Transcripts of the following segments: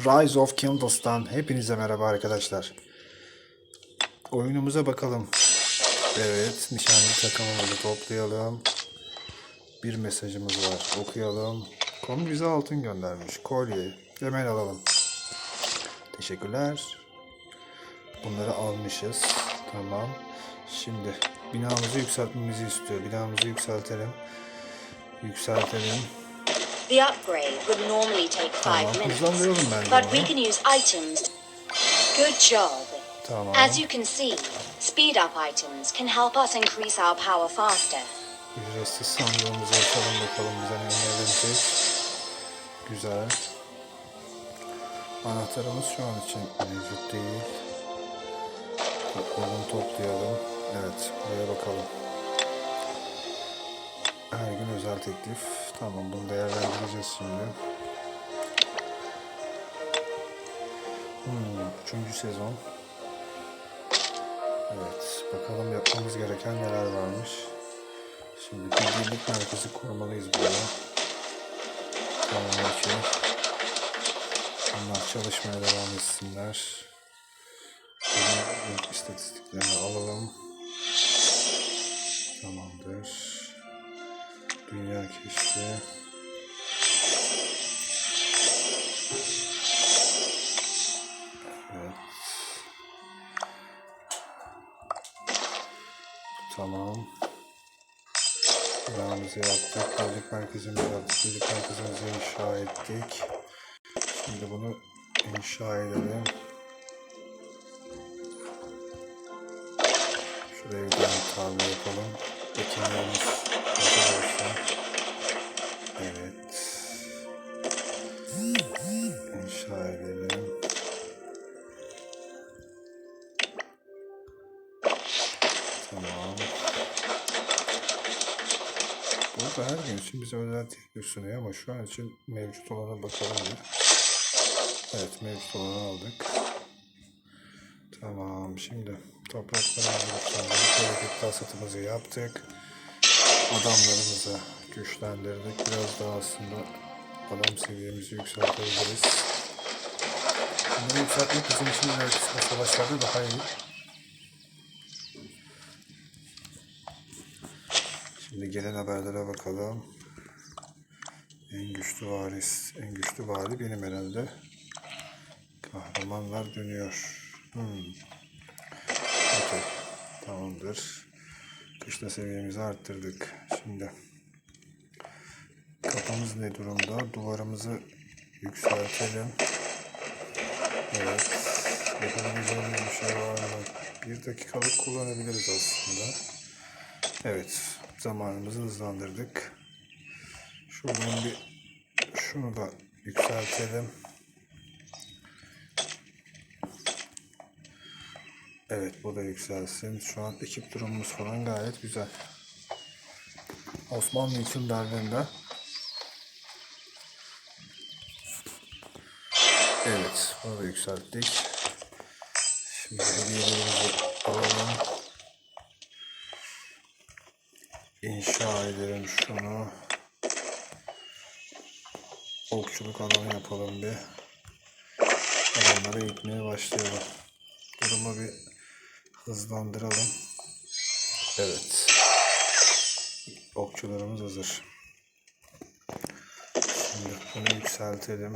Rise of Kingdoms'tan hepinize merhaba arkadaşlar. Oyunumuza bakalım. Evet, nişanlı takımımızı toplayalım. Bir mesajımız var. Okuyalım. Konu bize altın göndermiş. Kolye. Hemen alalım. Teşekkürler. Bunları almışız. Tamam. Şimdi binamızı yükseltmemizi istiyor. Binamızı yükseltelim. Yükseltelim. The upgrade would normally take five Tamam, minutes, but onu. we can use items. Good job. Tamam. As you can see, speed up items can help us increase our power faster. Ücretsiz sandığımızı açalım bakalım bize ne verecek. Güzel. Anahtarımız şu an için mevcut değil. Toplayalım toplayalım. Evet buraya bakalım. Her gün özel teklif. Tamam bunu değerlendireceğiz şimdi. Hmm, üçüncü sezon. Evet bakalım yapmamız gereken neler varmış. Şimdi bildirlik merkezi kurmalıyız buraya. Tamam okey. Onlar çalışmaya devam etsinler. Bunun istatistiklerini alalım. Tamamdır. Dünya keşfi. Evet. Tamam. Binamızı yaptık. Birlik merkezimizi yaptık. Birlik merkezimizi inşa ettik. Şimdi bunu inşa edelim. Şuraya bir tane tarla yapalım. Ekinlerimiz. Evet. İnşa edelim. Tamam. Burada her gün için bize özel teklif sunuyor ama şu an için mevcut olana bakalım bir. Evet mevcut olanı aldık. Tamam şimdi topraklarımızı yükselttik. Hareket tasatımızı yaptık. Adamlarımızı güçlendirdik. Biraz daha aslında adam seviyemizi yükseltebiliriz. Bunları yükseltmek bizim için ileriki savaşlarda daha iyi. Şimdi gelen haberlere bakalım. En güçlü varis, en güçlü vali benim herhalde. Kahramanlar dönüyor. Hmm. Okey. Tamamdır. Kışla seviyemizi arttırdık. Şimdi kapımız ne durumda? Duvarımızı yükseltelim. Evet. Yapabileceğimiz bir şey var mı? Bir dakikalık kullanabiliriz aslında. Evet, zamanımızı hızlandırdık. Şuradan bir şunu da yükseltelim. Evet, bu da yükselsin. Şu an ekip durumumuz falan gayet güzel. Osmanlı için Berlin'de. Evet, bunu da yükselttik. Şimdi hediyelerimizi alalım. İnşa edelim şunu. Okçuluk alanı yapalım bir. Adamları eğitmeye başlayalım. Durumu bir hızlandıralım. Evet. Okçularımız hazır. Şimdi bunu yükseltelim.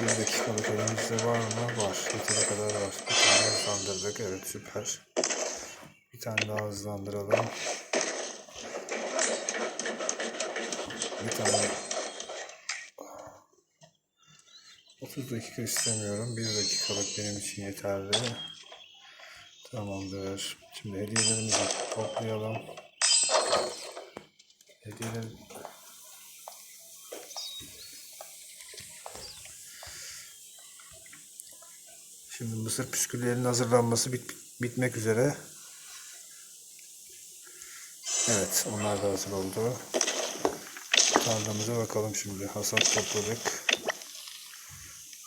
Bir dakikalık elimizde var mı? Var. Yeteri kadar var. Bir tane hızlandırdık. Evet süper. Bir tane daha hızlandıralım. Bir tane 30 dakika istemiyorum. 1 dakikalık benim için yeterli. Tamamdır. Şimdi hediyelerimizi toplayalım. Hediyeler Şimdi mısır püsküllerinin hazırlanması bit bitmek üzere. Evet, onlar da hazır oldu. Tarlamıza bakalım şimdi. Hasat topladık.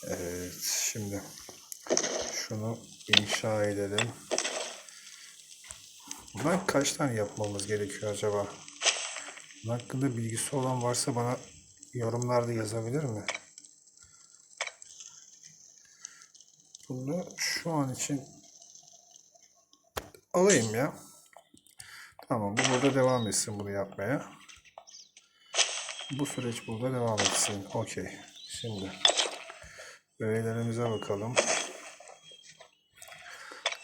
Evet, şimdi şunu inşa edelim. Bunlar kaç tane yapmamız gerekiyor acaba? Bunun hakkında bilgisi olan varsa bana yorumlarda yazabilir mi? Bunu şu an için alayım ya. Tamam bu burada devam etsin bunu yapmaya. Bu süreç burada devam etsin. Okey. Şimdi öğelerimize bakalım.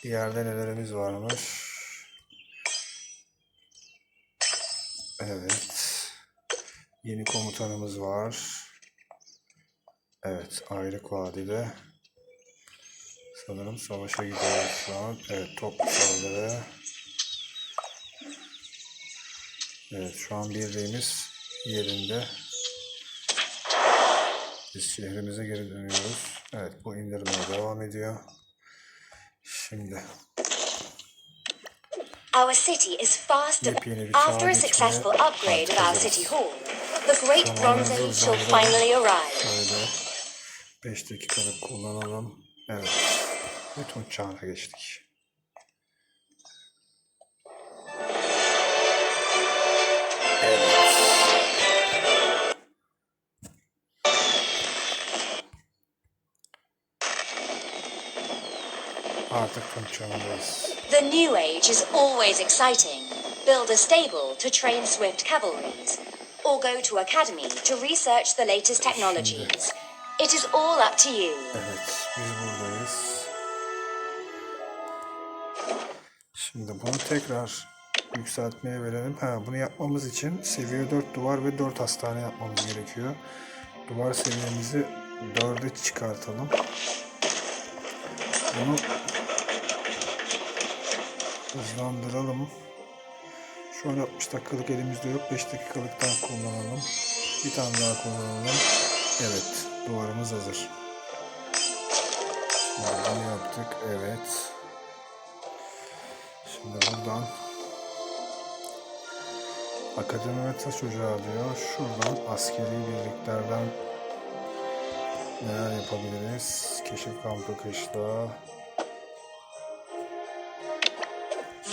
Yerde nelerimiz varmış? Evet. Yeni komutanımız var. Evet, Ayrık Vadide. Sanırım savaşa gidiyoruz şu an. Evet, toplu saldırı. Evet, şu an birliğimiz yerinde. Biz şehrimize geri dönüyoruz. Evet, bu indirmeye devam ediyor. Şimdi Our city is fast. After a successful upgrade of our city hall, the Great Bronze Age shall finally arrive. Şöyle 5 dakikalık kullanalım. Evet. Bütün çağına geçtik. Evet. Artık çağındayız. The New Age is always exciting. Build a stable to train swift cavalries, or go to academy to research the latest technologies. It is all up to you. Evet, biz buradayız. Şimdi bunu tekrar yükseltmeye verelim. Ha, bunu yapmamız için seviye 4 duvar ve 4 hastane yapmamız gerekiyor. Duvar seviyemizi 4'e çıkartalım. Bunu hızlandıralım. Şu an 60 dakikalık elimizde yok. 5 dakikalıktan kullanalım. Bir tane daha kullanalım. Evet, duvarımız hazır. Bunu yaptık. Evet. Şimdi buradan Akademi ve Taş Ocağı diyor. Şuradan askeri birliklerden neler yapabiliriz? Keşif kampı kışla.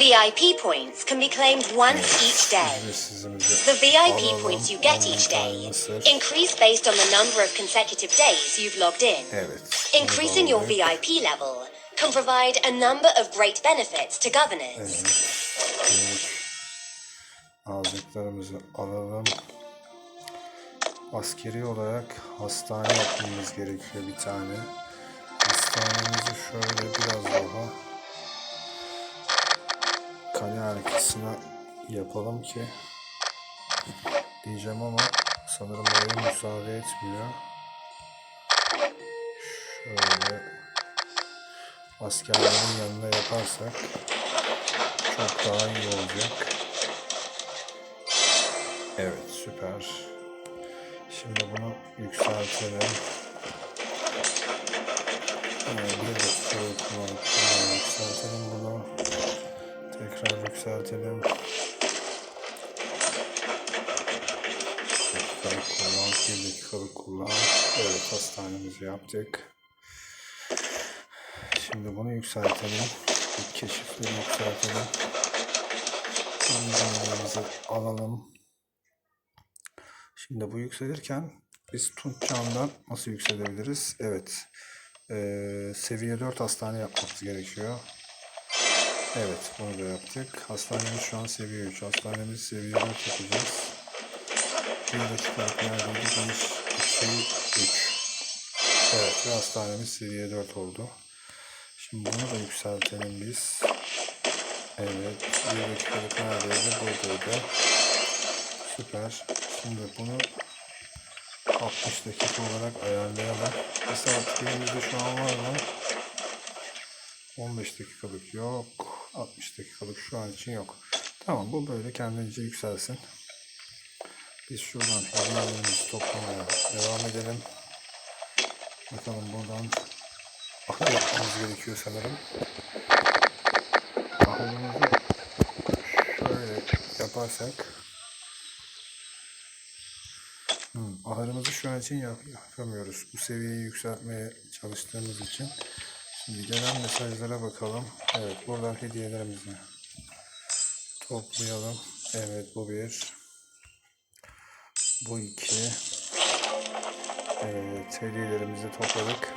VIP points can be claimed once each day. The VIP points you get each day increase based on the number of consecutive days you've logged in. Increasing your. VIP level can provide a number of great benefits to governors. Aldıklarımızı alalım. Askeri olarak hastane yapmamız gerekiyor bir tane. Hastanemizi şöyle biraz daha kale arkasına yapalım ki diyeceğim ama sanırım oyun müsaade etmiyor. Şöyle askerlerin yanına yaparsak çok daha iyi olacak. Evet süper. Şimdi bunu yükseltelim. Evet, bir kullanıp bunu yükseltelim bunu. Tekrar yükseltelim. Dakikalık kullan, bir dakikalık kullan. Evet hastanemizi yaptık. Şimdi bunu yükseltelim. Bir keşifleri yükseltelim. Malzemelerimizi alalım. Şimdi bu yükselirken biz Tunç Çağı'ndan nasıl yükselebiliriz? Evet. Ee, seviye 4 hastane yapmamız gerekiyor. Evet bunu da yaptık. Hastanemiz şu an seviye 3. Hastanemizi seviye 4 yapacağız. Bir dakikalık neredeydi? 1, 2, 3. Evet ve hastanemiz seviye 4 oldu. Şimdi bunu da yükseltelim biz. Evet. Bir dakikalık neredeydi? Buradaydı. Süper. Şimdi bunu 60 dakika olarak ayarlayalım. Bir saat elimizde şu an var mı? 15 dakikalık yok. 60 dakikalık şu an için yok. Tamam bu böyle kendince yükselsin. Biz şuradan hediyelerimizi toplamaya devam edelim. Bakalım buradan ahır yapmamız gerekiyor sanırım. Ahırımızı şöyle yaparsak Hmm, ahırımızı şu an için yap- yapamıyoruz. Bu seviyeyi yükseltmeye çalıştığımız için. Şimdi gelen mesajlara bakalım. Evet buradan hediyelerimizi toplayalım. Evet bu bir. Bu iki. Evet hediyelerimizi topladık.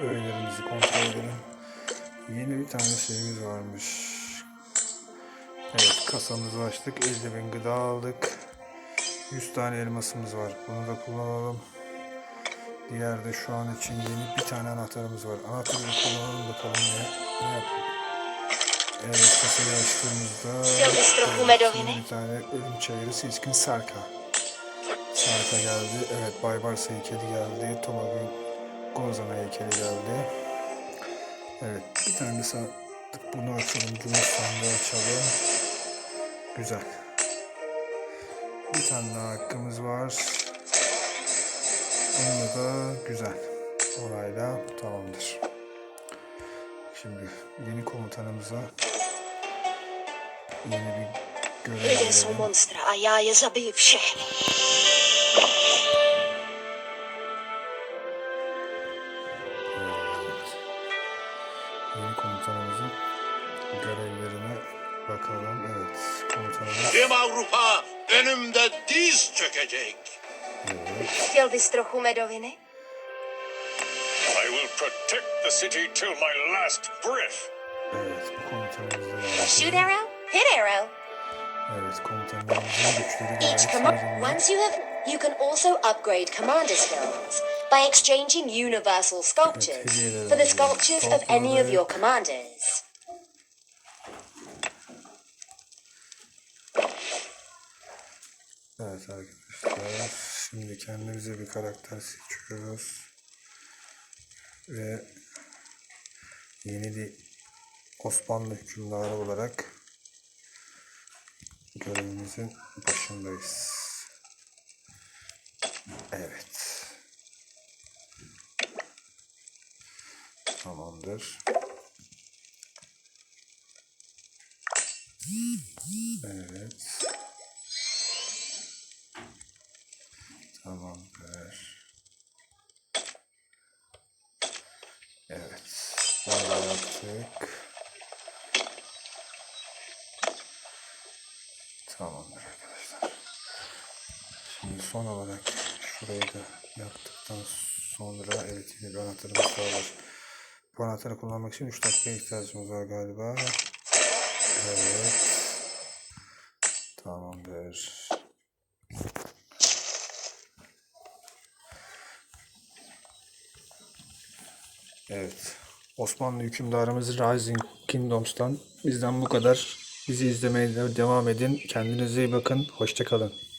öğelerimizi kontrol edelim. Yeni bir tane şeyimiz varmış. Evet kasamızı açtık. 50 bin gıda aldık. 100 tane elmasımız var. Bunu da kullanalım. Diğer de şu an için yeni bir tane anahtarımız var. Anahtarı kullanalım bakalım ne, ne yapıyor. Evet kasayı açtığımızda evet, bir tane ölüm çayırı seçkin Sarka. Sarka geldi. Evet Baybars heykeli geldi. Tomago Gozana heykeli geldi. Evet bir tane de sandık bunu açalım. Gümüş sandığı açalım. Güzel. Bir tane daha hakkımız var. Bunda da güzel. Orayla tamamdır. Şimdi yeni komutanımıza yeni bir görev verelim. Evet. Yeni komutanımızın görevlerine bakalım. Evet, komutanımız. Tüm Avrupa önümde diz çökecek. Evet, Chtěl bys trochu medoviny? I will protect the city till my last breath. evet bu komutanımız da Shoot arrow, hit arrow. Evet, komutanlarımızın güçleri Each gayet command. Once you have, you can also upgrade commander skills by exchanging universal sculptures for the sculptures of any of your commanders. Evet arkadaşlar, şimdi kendimize bir karakter seçiyoruz. Ve yeni bir Osmanlı hükümdarı olarak görevimizin başındayız. Evet. Tamamdır. Evet. Tamamdır. Evet. Böyle yaptık. Tamamdır arkadaşlar. Şimdi son olarak şurayı da yaptıktan sonra evet yine bir anahtarımız daha var. Bu anahtarı kullanmak için 3 dakikaya ihtiyacımız var galiba. Evet. Tamamdır. Evet. Osmanlı hükümdarımız Rising Kingdoms'tan bizden bu kadar. Bizi izlemeye de devam edin. Kendinize iyi bakın. Hoşçakalın.